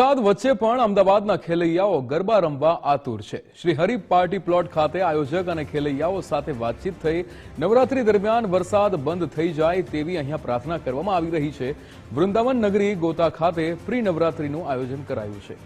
વરસાદ વચ્ચે પણ અમદાવાદના ખેલૈયાઓ ગરબા રમવા આતુર છે. શ્રી હરિ પાર્ટી પ્લોટ ખાતે આયોજક અને ખેલૈયાઓ સાથે વાતચીત થઈ નવરાત્રી દરમિયાન વરસાદ બંધ થઈ જાય તેવી અહીંયા પ્રાર્થના કરવામાં આવી રહી છે. વૃંદાવન નગરી ગોતા ખાતે પ્રી નવરાત્રીનું આયોજન કરાયું છે.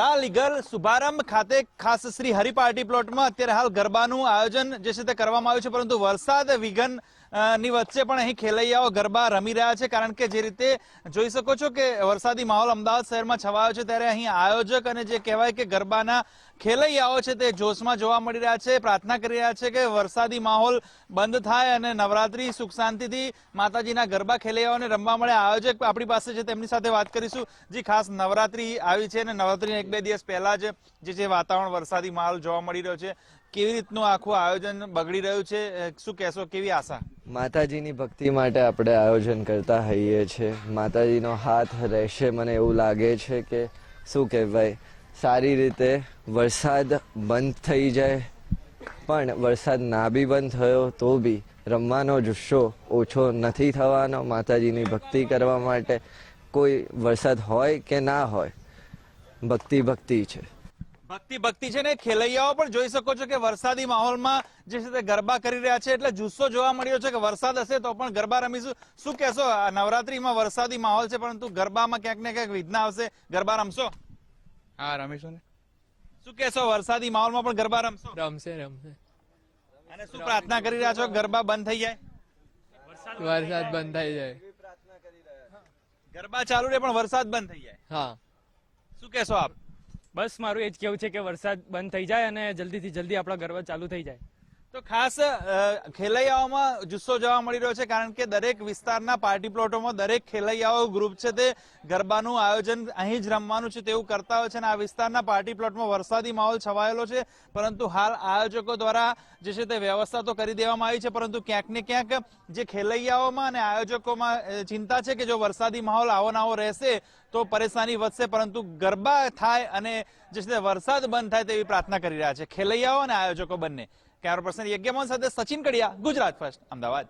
રાલીગર શુભારંભ ખાતે ખાસ શ્રી હરિ પાર્ટી પ્લોટમાં અત્યારે હાલ ગરબાનું આયોજન જે છે તે કરવામાં આવ્યું છે, પરંતુ વરસાદ વિઘન ની વચ્ચે પણ અહીં ખેલૈયાઓ ગરબા રમી રહ્યા છે. કારણ કે જે રીતે જોઈ શકો છો કે વરસાદી માહોલ અમદાવાદ શહેરમાં છવાયો છે. ત્યારે અહીં આયોજક અને જે કહેવાય કે ગરબાના ખેલૈયાઓ છે તે જોશમાં જોવા મળી રહ્યા છે. પ્રાર્થના કરી રહ્યા છે કે વરસાદી માહોલ બંધ થાય અને નવરાત્રી, સુખ શાંતિથી માતાજીના ગરબા ખેલૈયાઓને રમવા મળે. આયોજક આપણી પાસે છે, તેમની સાથે વાત કરીશું. જી, ખાસ નવરાત્રી આવી છે અને નવરાત્રીના એક બે દિવસ પહેલા જ જે છે વાતાવરણ વરસાદી માહોલ જોવા મળી રહ્યો છે. કેવી રીતનું આખું આયોજન બગડી રહ્યું છે? શું કહેશો? કેવી આશા? માતાજીની ભક્તિ માટે આપણે આયોજન કરતા હોઈએ છીએ માતાજીનો હાથ રહેશે મને એવું લાગે છે કે, શું કહેવાય, સારી રીતે વરસાદ બંધ થઈ જાય. પણ વરસાદ ના બી બંધ થયો તો બી રમવાનો જુસ્સો ઓછો નથી થવાનો. માતાજીની ભક્તિ કરવા માટે કોઈ વરસાદ હોય કે ના હોય, ભક્તિ ભક્તિ છે. ભક્તિ ભક્તિ છે ને ખેલૈયાઓ પણ જોઈ શકો છો કે વરસાદી માહોલમાં જે છે તે ગરબા કરી રહ્યા છે. એટલે જુસ્સો જોવા મળ્યો છે કે વરસાદ હશે તો પણ ગરબા રમીશું. શું કહેશો? નવરાત્રીમાં વરસાદી માહોલ છે પરંતુ ગરબામાં ક્યાંક ને ક્યાંક વિઘ્ન આવશે. ગરબા રમશો? હા રમીશું ને. શું કહેશો? વરસાદી માહોલમાં પણ ગરબા રમશો? રમશે રમશે. અને શું પ્રાર્થના કરી રહ્યા છો? ગરબા બંધ થઈ જાય. વરસાદ બંધ થઈ જાય. ગરબા ચાલુ રહે પણ વરસાદ બંધ થઈ જાય? હા. શું કહેશો આપ? બસ મારું એ જ કેવું છે કે વરસાદ બંધ થઈ જાય અને જલ્દીથી જલ્દી આપણા ગરબા ચાલુ થઈ જાય. તો ખાસ ખેલૈયાઓમાં જુસ્સો જોવા મળી રહ્યો છે, કારણ કે દરેક વિસ્તારના પાર્ટી પ્લોટોમાં દરેક ખેલૈયાઓ ગ્રુપ છે તે ગરબાનું આયોજન અહીં જ રમવાનું છે તેવું કરતા હોય છે અને આ વિસ્તારના પાર્ટી પ્લોટમાં વરસાદી માહોલ છવાયેલો છે, પરંતુ હાલ આયોજકો દ્વારા જે છે તે વ્યવસ્થા તો કરી દેવામાં આવી છે, પરંતુ ક્યાંક ને ક્યાંક જે ખેલૈયાઓમાં અને આયોજકોમાં ચિંતા છે કે જો વરસાદી માહોલ આવો ને આવો રહેશે તો પરેશાની વધશે, પરંતુ ગરબા થાય અને જે વરસાદ બંધ થાય તેવી પ્રાર્થના કરી રહ્યા છે. ખેલૈયાઓ અને આયોજકો બંને. કેમેરા પર્સન યજ્ઞમોહન સાથે સચિન કડિયા, ગુજરાત ફર્સ્ટ, અમદાવાદ.